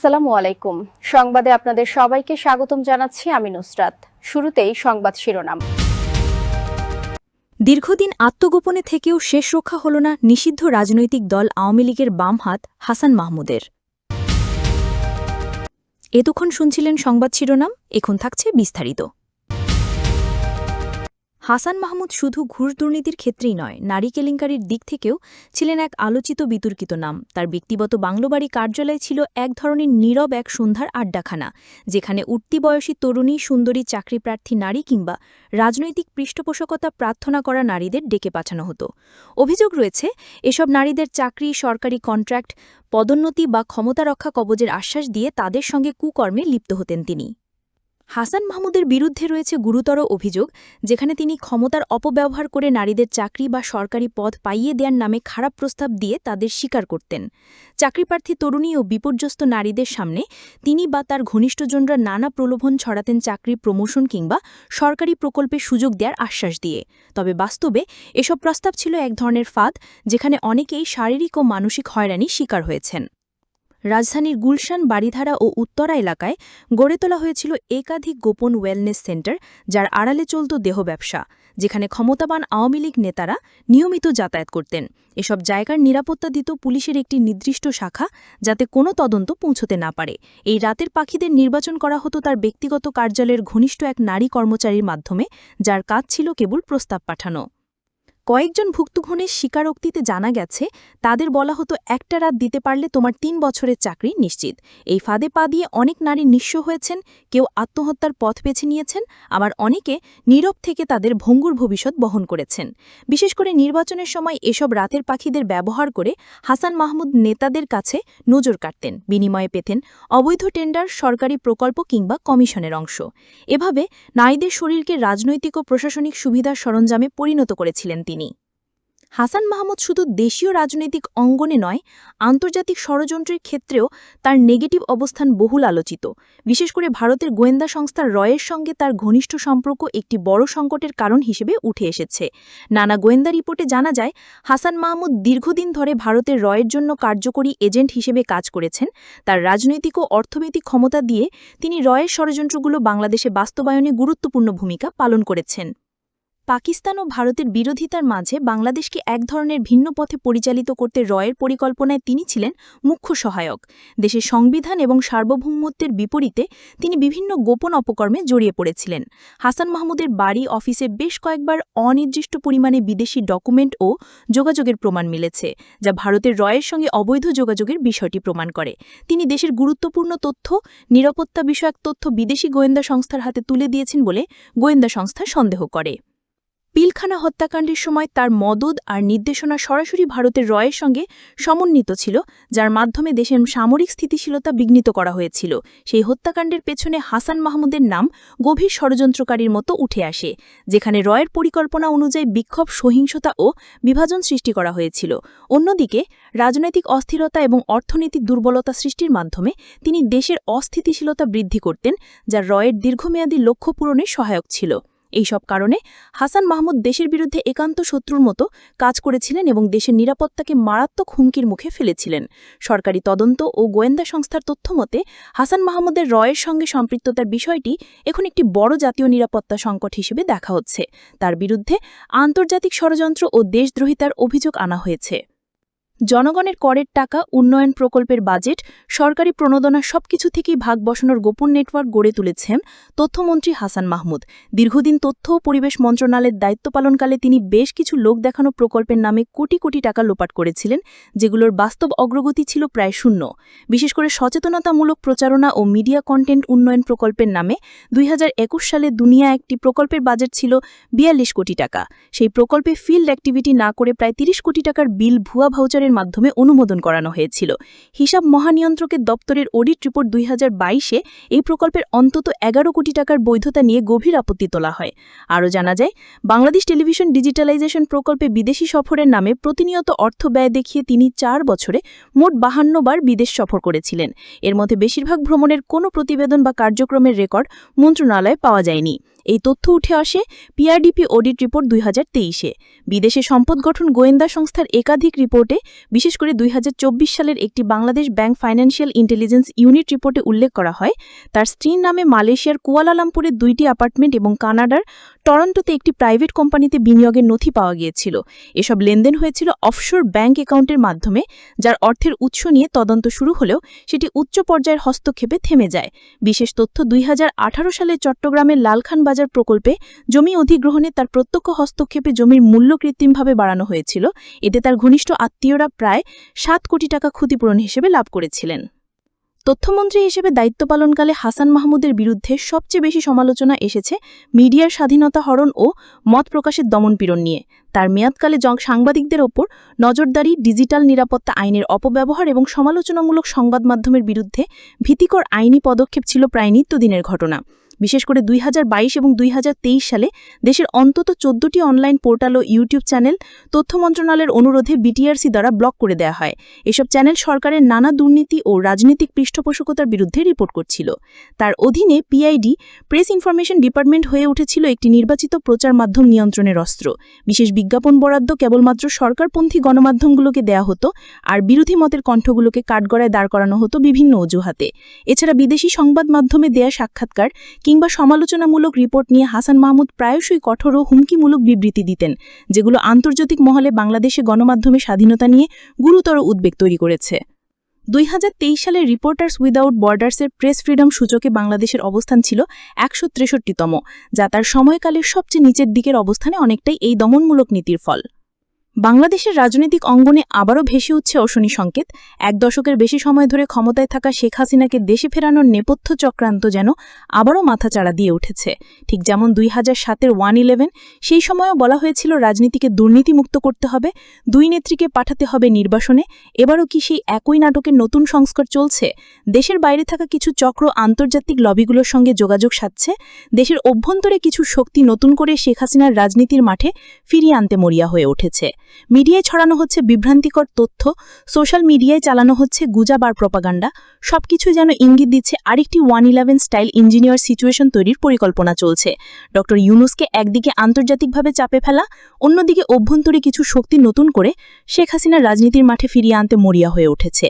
আসসালামু আলাইকুম। সংবাদে আপনাদের সবাইকে স্বাগতম জানাচ্ছি আমি নুসরাত। শুরুতেই সংবাদ শিরোনাম। দীর্ঘদিন আত্মগোপনে থেকেও শেষ রক্ষা হল না নিষিদ্ধ রাজনৈতিক দল আওয়ামী লীগের বাম হাত হাসান মাহমুদের। এতক্ষণ শুনছিলেন সংবাদ শিরোনাম, এখন থাকছে বিস্তারিত। হাসান মাহমুদ শুধু ঘুষ দুর্নীতির ক্ষেত্রেই নয়, নারী কেলেঙ্কারির দিক থেকেও ছিলেন এক আলোচিত বিতর্কিত নাম। তার ব্যক্তিগত বাংলোবাড়ি কার্যালয় ছিল এক ধরনের নীরব এক সন্ধ্যার আড্ডাখানা, যেখানে উঠতি বয়সী তরুণী, সুন্দরী চাকরিপ্রার্থী নারী কিংবা রাজনৈতিক পৃষ্ঠপোষকতা প্রার্থনা করা নারীদের ডেকে পাঠানো হতো। অভিযোগ রয়েছে, এসব নারীদের চাকরি, সরকারি কন্ট্রাক্ট, পদোন্নতি বা ক্ষমতা রক্ষা কবজের আশ্বাস দিয়ে তাদের সঙ্গে কুকর্মে লিপ্ত হতেন তিনি। হাসান মাহমুদের বিরুদ্ধে রয়েছে গুরুতর অভিযোগ, যেখানে তিনি ক্ষমতার অপব্যবহার করে নারীদের চাকরি বা সরকারি পদ পাইয়ে দেওয়ার নামে খারাপ প্রস্তাব দিয়ে তাদের স্বীকার করতেন। চাকরিপ্রার্থী তরুণী ও বিপর্যস্ত নারীদের সামনে তিনি বা তার ঘনিষ্ঠজনরা নানা প্রলোভন ছড়াতেন চাকরি প্রমোশন কিংবা সরকারি প্রকল্পে সুযোগ দেওয়ার আশ্বাস দিয়ে। তবে বাস্তবে এসব প্রস্তাব ছিল এক ধরনের ফাঁদ, যেখানে অনেকেই শারীরিক ও মানসিক হয়রানির শিকার হয়েছেন। রাজধানীর গুলশান বাড়িধারা ও উত্তরা এলাকায় গড়ে তোলা হয়েছিল একাধিক গোপন ওয়েলনেস সেন্টার যার আড়ালে চলত দেহ ব্যবসা, যেখানে ক্ষমতাবান আওয়ামী লীগ নেতারা নিয়মিত যাতায়াত করতেন। এসব জায়গার নিরাপত্তা দিত পুলিশের একটি নির্দিষ্ট শাখা, যাতে কোনো তদন্ত পৌঁছতে না পারে। এই রাতের পাখিদের নির্বাচন করা হতো তার ব্যক্তিগত কার্যালয়ের ঘনিষ্ঠ এক নারী কর্মচারীর মাধ্যমে, যার কাজ ছিল কেবল প্রস্তাব পাঠানো। কয়েকজন ভুক্তভোগের স্বীকারোক্তিতে জানা গেছে, তাদের বলা হতো, একটা রাত দিতে পারলে তোমার তিন বছরের চাকরি নিশ্চিত। এই ফাঁদে পা দিয়ে অনেক নারী নিঃস্ব হয়েছেন, কেউ আত্মহত্যার পথ বেছে নিয়েছেন, আবার অনেকে নীরব থেকে তাদের ভঙ্গুর ভবিষ্যৎ বহন করেছেন। বিশেষ করে নির্বাচনের সময় এসব রাতের পাখিদের ব্যবহার করে হাসান মাহমুদ নেতাদের কাছে নজর কাটতেন, বিনিময়ে পেতেন অবৈধ টেন্ডার, সরকারি প্রকল্প কিংবা কমিশনের অংশ। এভাবে নারীদের শরীরকে রাজনৈতিক ও প্রশাসনিক সুবিধার সরঞ্জামে পরিণত করেছিলেন তিনি। হাসান মাহমুদ শুধু দেশীয় রাজনৈতিক অঙ্গনে নয়, আন্তর্জাতিক ষড়যন্ত্রের ক্ষেত্রেও তার নেগেটিভ অবস্থান বহুল আলোচিত। বিশেষ করে ভারতের গোয়েন্দা সংস্থা রয়ের সঙ্গে তার ঘনিষ্ঠ সম্পর্ক একটি বড় সংকটের কারণ হিসেবে উঠে এসেছে। নানা গোয়েন্দা রিপোর্টে জানা যায়, হাসান মাহমুদ দীর্ঘদিন ধরে ভারতের রয়ের জন্য কার্যকরী এজেন্ট হিসেবে কাজ করেছেন। তার রাজনৈতিক ও অর্থনৈতিক ক্ষমতা দিয়ে তিনি রয়ের ষড়যন্ত্রগুলো বাংলাদেশে বাস্তবায়নে গুরুত্বপূর্ণ ভূমিকা পালন করেছেন। পাকিস্তান ও ভারতের বিরোধিতার মাঝে বাংলাদেশকে এক ধরনের ভিন্ন পথে পরিচালিত করতে রয়ের পরিকল্পনায় তিনি ছিলেন মুখ্য সহায়ক। দেশের সংবিধান এবং সার্বভৌমত্বের বিপরীতে তিনি বিভিন্ন গোপন অপকর্মে জড়িয়ে পড়েছিলেন। হাসান মাহমুদের বাড়ি, অফিসে বেশ কয়েকবার অনির্দিষ্ট পরিমাণে বিদেশি ডকুমেন্ট ও যোগাযোগের প্রমাণ মিলেছে, যা ভারতের রয়ের সঙ্গে অবৈধ যোগাযোগের বিষয়টি প্রমাণ করে। তিনি দেশের গুরুত্বপূর্ণ তথ্য, নিরাপত্তা বিষয়ক তথ্য বিদেশি গোয়েন্দা সংস্থার হাতে তুলে দিয়েছেন বলে গোয়েন্দা সংস্থা সন্দেহ করে। পিলখানা হত্যাকাণ্ডের সময় তার মদদ আর নির্দেশনা সরাসরি ভারতের রয়ের সঙ্গে সমন্বিত ছিল, যার মাধ্যমে দেশের সামরিক স্থিতিশীলতা বিঘ্নিত করা হয়েছিল। সেই হত্যাকাণ্ডের পেছনে হাসান মাহমুদের নাম গভীর ষড়যন্ত্রকারীর মতো উঠে আসে, যেখানে রয়ের পরিকল্পনা অনুযায়ী বিক্ষোভ, সহিংসতা ও বিভাজন সৃষ্টি করা হয়েছিল। অন্যদিকে, রাজনৈতিক অস্থিরতা এবং অর্থনৈতিক দুর্বলতা সৃষ্টির মাধ্যমে তিনি দেশের অস্থিতিশীলতা বৃদ্ধি করতেন, যা রয়ের দীর্ঘমেয়াদী লক্ষ্য পূরণে সহায়ক ছিল। এইসব কারণে হাসান মাহমুদ দেশের বিরুদ্ধে একান্ত শত্রুর মতো কাজ করেছিলেন এবং দেশের নিরাপত্তাকে মারাত্মক হুমকির মুখে ফেলেছিলেন। সরকারি তদন্ত ও গোয়েন্দা সংস্থার তথ্যমতে হাসান মাহমুদের রয়ের সঙ্গে সম্পৃক্ততার বিষয়টি এখন একটি বড় জাতীয় নিরাপত্তা সংকট হিসেবে দেখা হচ্ছে। তার বিরুদ্ধে আন্তর্জাতিক ষড়যন্ত্র ও দেশদ্রোহিতার অভিযোগ আনা হয়েছে। জনগণের করের টাকা, উন্নয়ন প্রকল্পের বাজেট, সরকারি প্রণোদনা সবকিছু থেকেই ভাগ বসানোর গোপন নেটওয়ার্ক গড়ে তুলেছেন তথ্যমন্ত্রী হাসান মাহমুদ। দীর্ঘদিন তথ্য ও পরিবেশ মন্ত্রণালয়ের দায়িত্ব পালনকালে তিনি বেশ কিছু লোক দেখানো প্রকল্পের নামে কোটি কোটি টাকা লোপাট করেছিলেন, যেগুলোর বাস্তব অগ্রগতি ছিল প্রায় শূন্য। বিশেষ করে সচেতনতামূলক প্রচারণা ও মিডিয়া কন্টেন্ট উন্নয়ন প্রকল্পের নামে দুই হাজার একুশ সালে দুনিয়া একটি প্রকল্পের বাজেট ছিল বিয়াল্লিশ কোটি টাকা। সেই প্রকল্পে ফিল্ড অ্যাক্টিভিটি না করে প্রায় তিরিশ কোটি টাকার বিল, ভুয়া ভাউচারের মাধ্যমে অনুমোদন করানো হয়েছিল। হিসাব মহানিয়ন্ত্রকের দপ্তরের অডিট রিপোর্ট দুই হাজার এই প্রকল্পের অন্তত এগারো কোটি টাকার বৈধতা নিয়ে গভীর আপত্তি তোলা হয়। আরও জানা যায়, বাংলাদেশ টেলিভিশন ডিজিটালাইজেশন প্রকল্পে বিদেশি সফরের নামে প্রতিনিয়ত অর্থ ব্যয় দেখিয়ে তিনি চার বছরে মোট বাহান্ন বার বিদেশ সফর করেছিলেন। এর মধ্যে বেশিরভাগ ভ্রমণের কোনো প্রতিবেদন বা কার্যক্রমের রেকর্ড মন্ত্রণালয়ে পাওয়া যায়নি। এই তথ্য উঠে আসে পিআরডিপি অডিট রিপোর্ট দুই হাজার তেইশে। বিদেশে সম্পদ গঠন গোয়েন্দা সংস্থার একাধিক রিপোর্টে, বিশেষ করে দুই হাজার চব্বিশ সালের একটি Bangladesh bank financial intelligence unit রিপোর্টে উল্লেখ করা হয়, তার স্ত্রীর নামে মালয়েশিয়ার কুয়ালালামপুরের দুইটি অ্যাপার্টমেন্ট এবং কানাডার টরন্টোতে একটি প্রাইভেট কোম্পানিতে বিনিয়োগের নথি পাওয়া গিয়েছিল। এসব লেনদেন হয়েছিল অফশোর ব্যাংক অ্যাকাউন্টের মাধ্যমে, যার অর্থের উৎস নিয়ে তদন্ত শুরু হলেও সেটি উচ্চ পর্যায়ের হস্তক্ষেপে থেমে যায়। বিশেষ তথ্য দুই হাজার আঠারো সালে চট্টগ্রামের লালখান বাজার প্রকল্পে জমি অধিগ্রহণে তার প্রত্যক্ষ হস্তক্ষেপে জমির মূল্য কৃত্রিমভাবে বাড়ানো হয়েছিল। এতে তার ঘনিষ্ঠ আত্মীয়রা প্রায় সাত কোটি টাকা ক্ষতিপূরণ হিসেবে লাভ করেছিলেন। তথ্যমন্ত্রী হিসেবে দায়িত্ব পালনকালে হাসান মাহমুদের বিরুদ্ধে সবচেয়ে বেশি সমালোচনা এসেছে মিডিয়ার স্বাধীনতা হরণ ও মত প্রকাশের দমনপীড়ন নিয়ে। তার মেয়াদকালে জং সাংবাদিকদের ওপর নজরদারি, ডিজিটাল নিরাপত্তা আইনের অপব্যবহার এবং সমালোচনামূলক সংবাদ মাধ্যমের বিরুদ্ধে ভীতিকর আইনি পদক্ষেপ ছিল প্রায় নিত্যদিনের ঘটনা। বিশেষ করে দুই হাজার বাইশ এবং দুই হাজার তেইশ সালে দেশের অন্তত চোদ্দটি অনলাইন পোর্টাল ও ইউটিউব চ্যানেল তথ্য মন্ত্রণালয়ের অনুরোধে বিটিআরসি দ্বারা ব্লক করে দেওয়া হয়। এসব চ্যানেল সরকারের নানা দুর্নীতি ও রাজনৈতিক পৃষ্ঠপোষকতার বিরুদ্ধে রিপোর্ট করছিল। তার অধীনে পিআইডি প্রেস ইনফরমেশন ডিপার্টমেন্ট হয়ে উঠেছিল একটি নির্বাচিত প্রচার মাধ্যম নিয়ন্ত্রণের অস্ত্র। বিশেষ বিজ্ঞাপন বরাদ্দ কেবলমাত্র সরকারপন্থী গণমাধ্যমগুলোকে দেয়া হতো আর বিরোধী মতের কণ্ঠগুলোকে কাঠগড়ায় দাঁড় করানো হতো বিভিন্ন অজুহাতে। এছাড়া বিদেশি সংবাদ মাধ্যমে দেয়া সাক্ষাৎকার কিংবা সমালোচনামূলক রিপোর্ট নিয়ে হাসান মাহমুদ প্রায়শই কঠোর ও হুমকিমূলক বিবৃতি দিতেন, যেগুলো আন্তর্জাতিক মহলে বাংলাদেশে গণমাধ্যমে স্বাধীনতা নিয়ে গুরুতর উদ্বেগ তৈরি করেছে। দুই হাজার তেইশ সালে রিপোর্টার্স উইদাউট বর্ডার্সের প্রেস ফ্রিডম সূচকে বাংলাদেশের অবস্থান ছিল একশো তম যা তার সময়কালের সবচেয়ে নিচের দিকের অবস্থানে অনেকটাই এই দমনমূলক নীতির ফল। বাংলাদেশের রাজনৈতিক অঙ্গনে আবারও ভেসে উঠছে অশনি সংকেত। এক দশকের বেশি সময় ধরে ক্ষমতায় থাকা শেখ হাসিনাকে দেশে ফেরানোর নেপথ্য চক্রান্ত যেন আবারও মাথাচাড়া দিয়ে উঠেছে। ঠিক যেমন দুই হাজার সাতের ওয়ান ইলেভেন, সেই সময়ও বলা হয়েছিল রাজনীতিকে দুর্নীতিমুক্ত করতে হবে, দুই নেত্রীকে পাঠাতে হবে নির্বাসনে। এবারও কি সেই একই নাটকের নতুন সংস্কার চলছে? দেশের বাইরে থাকা কিছু চক্র আন্তর্জাতিক লবিগুলোর সঙ্গে যোগাযোগ সাধছে। দেশের অভ্যন্তরে কিছু শক্তি নতুন করে শেখ হাসিনার রাজনীতির মাঠে ফিরিয়ে আনতে মরিয়া হয়ে উঠেছে। মিডিয়ায় ছড়ানো হচ্ছে বিভ্রান্তিকর তথ্য, সোশ্যাল মিডিয়ায় চালানো হচ্ছে গুজাবার প্রপাগান্ডা সবকিছু যেন ইঙ্গিত দিচ্ছে আরেকটি one eleven style engineer situation তৈরির পরিকল্পনা চলছে। ডক্টর ইউনুসকে একদিকে আন্তর্জাতিকভাবে চাপে ফেলা, অন্যদিকে অভ্যন্তরে কিছু শক্তি নতুন করে শেখ হাসিনার রাজনীতির মাঠে ফিরিয়ে আনতে মরিয়া হয়ে উঠেছে।